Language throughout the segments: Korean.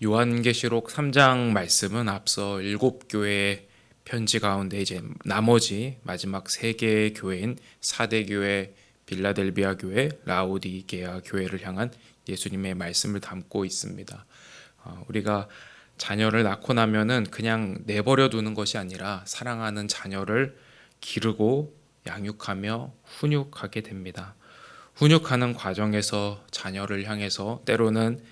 요한계시록 3장 말씀은 앞서 일곱 교회의 편지 가운데 이제 나머지 마지막 세 개의 교회인 사대 교회, 빌라델비아 교회, 라오디게아 교회를 향한 예수님의 말씀을 담고 있습니다. 어, 우리가 자녀를 낳고 나면은 그냥 내버려 두는 것이 아니라 사랑하는 자녀를 기르고 양육하며 훈육하게 됩니다. 훈육하는 과정에서 자녀를 향해서 때로는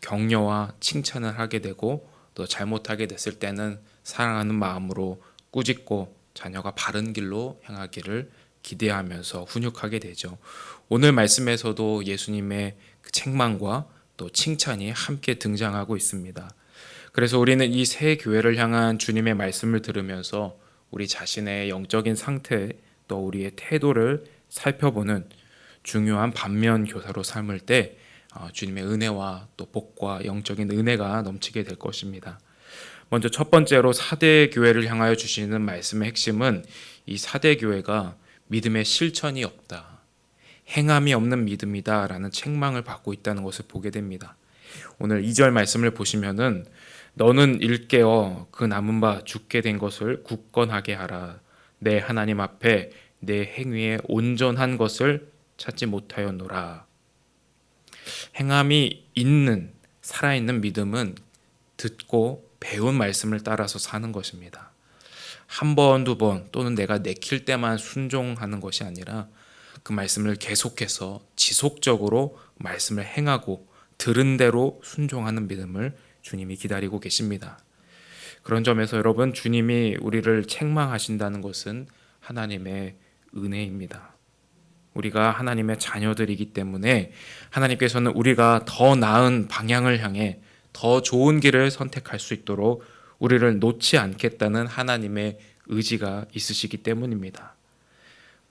격려와 칭찬을 하게 되고 또 잘못하게 됐을 때는 사랑하는 마음으로 꾸짖고 자녀가 바른 길로 향하기를 기대하면서 훈육하게 되죠. 오늘 말씀에서도 예수님의 그 책망과 또 칭찬이 함께 등장하고 있습니다. 그래서 우리는 이 새 교회를 향한 주님의 말씀을 들으면서 우리 자신의 영적인 상태 또 우리의 태도를 살펴보는 중요한 반면 교사로 삶을 때 어, 주님의 은혜와 또 복과 영적인 은혜가 넘치게 될 것입니다. 먼저 첫 번째로 사대 교회를 향하여 주시는 말씀의 핵심은 이 사대 교회가 믿음의 실천이 없다. 행함이 없는 믿음이다라는 책망을 받고 있다는 것을 보게 됩니다. 오늘 2절 말씀을 보시면은 너는 일깨어 그 남은 바 죽게 된 것을 굳건하게 하라. 내 하나님 앞에 내 행위에 온전한 것을 찾지 못하였노라. 행함이 있는 살아있는 믿음은 듣고 배운 말씀을 따라서 사는 것입니다. 한 번, 두 번 또는 내가 내킬 때만 순종하는 것이 아니라 그 말씀을 계속해서 지속적으로 말씀을 행하고 들은 대로 순종하는 믿음을 주님이 기다리고 계십니다. 그런 점에서 여러분 주님이 우리를 책망하신다는 것은 하나님의 은혜입니다. 우리가 하나님의 자녀들이기 때문에 하나님께서는 우리가 더 나은 방향을 향해 더 좋은 길을 선택할 수 있도록 우리를 놓지 않겠다는 하나님의 의지가 있으시기 때문입니다.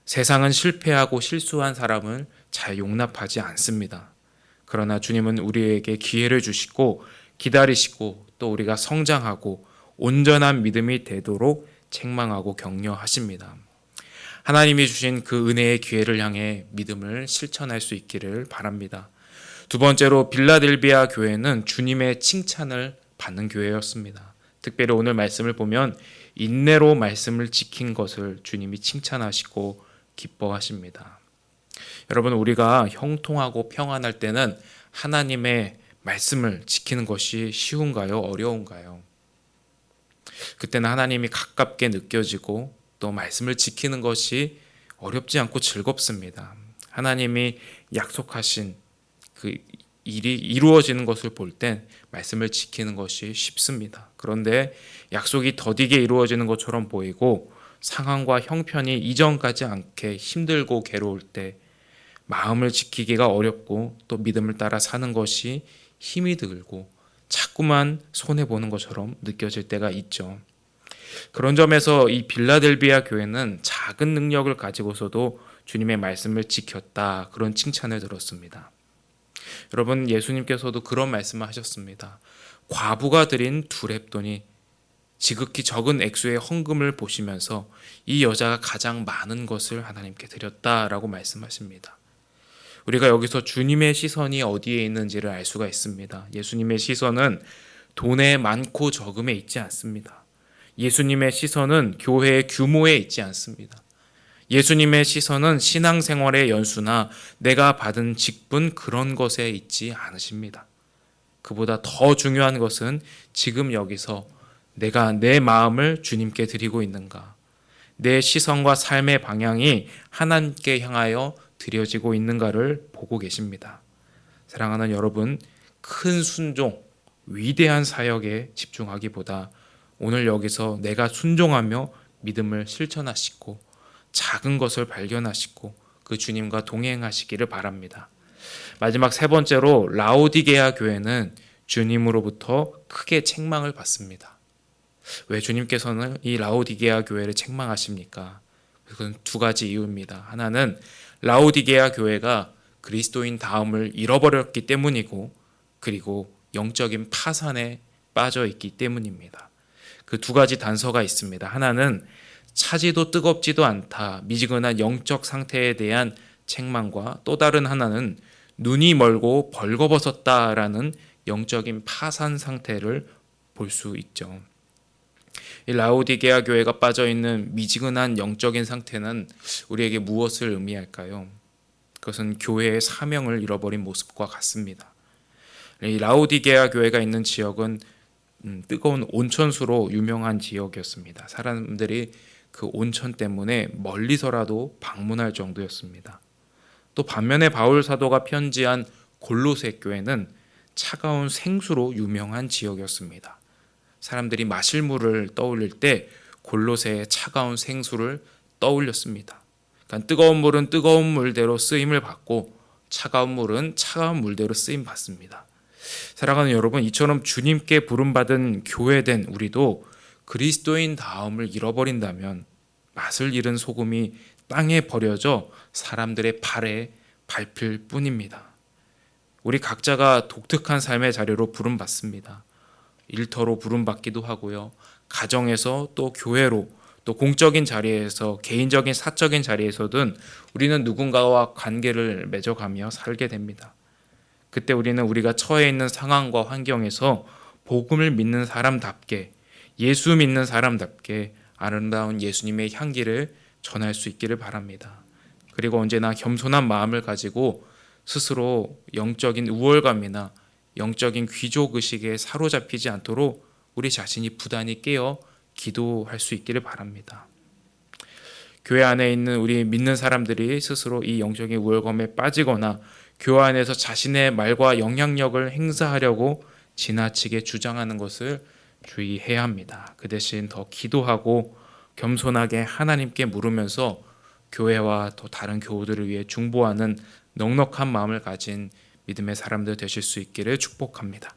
세상은 실패하고 실수한 사람을 잘 용납하지 않습니다. 그러나 주님은 우리에게 기회를 주시고 기다리시고 또 우리가 성장하고 온전한 믿음이 되도록 책망하고 격려하십니다. 하나님이 주신 그 은혜의 기회를 향해 믿음을 실천할 수 있기를 바랍니다. 두 번째로 빌라델비아 교회는 주님의 칭찬을 받는 교회였습니다. 특별히 오늘 말씀을 보면 인내로 말씀을 지킨 것을 주님이 칭찬하시고 기뻐하십니다. 여러분 우리가 형통하고 평안할 때는 하나님의 말씀을 지키는 것이 쉬운가요? 어려운가요? 그때는 하나님이 가깝게 느껴지고 또 말씀을 지키는 것이 어렵지 않고 즐겁습니다. 하나님이 약속하신 그 일이 이루어지는 것을 볼 땐 말씀을 지키는 것이 쉽습니다. 그런데 약속이 더디게 이루어지는 것처럼 보이고 상황과 형편이 이전까지 않게 힘들고 괴로울 때 마음을 지키기가 어렵고 또 믿음을 따라 사는 것이 힘이 들고 자꾸만 손해 보는 것처럼 느껴질 때가 있죠. 그런 점에서 이 빌라델비아 교회는 작은 능력을 가지고서도 주님의 말씀을 지켰다. 그런 칭찬을 들었습니다. 여러분 예수님께서도 그런 말씀을 하셨습니다. 과부가 드린 두 랩돈이 지극히 적은 액수의 헌금을 보시면서 이 여자가 가장 많은 것을 하나님께 드렸다라고 말씀하십니다. 우리가 여기서 주님의 시선이 어디에 있는지를 알 수가 있습니다. 예수님의 시선은 돈의 많고 적음에 있지 않습니다. 예수님의 시선은 교회의 규모에 있지 않습니다. 예수님의 시선은 신앙생활의 연수나 내가 받은 직분 그런 것에 있지 않으십니다. 그보다 더 중요한 것은 지금 여기서 내가 내 마음을 주님께 드리고 있는가? 내 시선과 삶의 방향이 하나님께 향하여 드려지고 있는가를 보고 계십니다. 사랑하는 여러분, 큰 순종, 위대한 사역에 집중하기보다 오늘 여기서 내가 순종하며 믿음을 실천하시고 작은 것을 발견하시고 그 주님과 동행하시기를 바랍니다. 마지막 세 번째로 라오디게아 교회는 주님으로부터 크게 책망을 받습니다. 왜 주님께서는 이 라오디게아 교회를 책망하십니까? 그건 두 가지 이유입니다. 하나는 라오디게아 교회가 그리스도인 다음을 잃어버렸기 때문이고 그리고 영적인 파산에 빠져 있기 때문입니다. 그 두 가지 단서가 있습니다. 하나는 차지도 뜨겁지도 않다. 미지근한 영적 상태에 대한 책망과 또 다른 하나는 눈이 멀고 벌거벗었다라는 영적인 파산 상태를 볼 수 있죠. 이 라오디게아 교회가 빠져 있는 미지근한 영적인 상태는 우리에게 무엇을 의미할까요? 그것은 교회의 사명을 잃어버린 모습과 같습니다. 이 라오디게아 교회가 있는 지역은 음, 뜨거운 온천수로 유명한 지역이었습니다. 사람들이 그 온천 때문에 멀리서라도 방문할 정도였습니다. 또 반면에 바울 사도가 편지한 골로새 교회는 차가운 생수로 유명한 지역이었습니다. 사람들이 마실 물을 떠올릴 때 골로새의 차가운 생수를 떠올렸습니다. 그러니까 뜨거운 물은 뜨거운 물대로 쓰임을 받고 차가운 물은 차가운 물대로 쓰임 받습니다. 사랑하는 여러분, 이처럼 주님께 부름받은 교회된 우리도 그리스도인 다음을 잃어버린다면 맛을 잃은 소금이 땅에 버려져 사람들의 발에 밟힐 뿐입니다. 우리 각자가 독특한 삶의 자리로 부름받습니다. 일터로 부름받기도 하고요. 가정에서 또 교회로 또 공적인 자리에서 개인적인 사적인 자리에서든 우리는 누군가와 관계를 맺어가며 살게 됩니다. 그때 우리는 우리가 처해 있는 상황과 환경에서 복음을 믿는 사람답게 예수 믿는 사람답게 아름다운 예수님의 향기를 전할 수 있기를 바랍니다. 그리고 언제나 겸손한 마음을 가지고 스스로 영적인 우월감이나 영적인 귀족 의식에 사로잡히지 않도록 우리 자신이 부단히 깨어 기도할 수 있기를 바랍니다. 교회 안에 있는 우리 믿는 사람들이 스스로 이 영적인 우월감에 빠지거나 교회 안에서 자신의 말과 영향력을 행사하려고 지나치게 주장하는 것을 주의해야 합니다. 그 대신 더 기도하고 겸손하게 하나님께 물으면서 교회와 또 다른 교우들을 위해 중보하는 넉넉한 마음을 가진 믿음의 사람들 되실 수 있기를 축복합니다.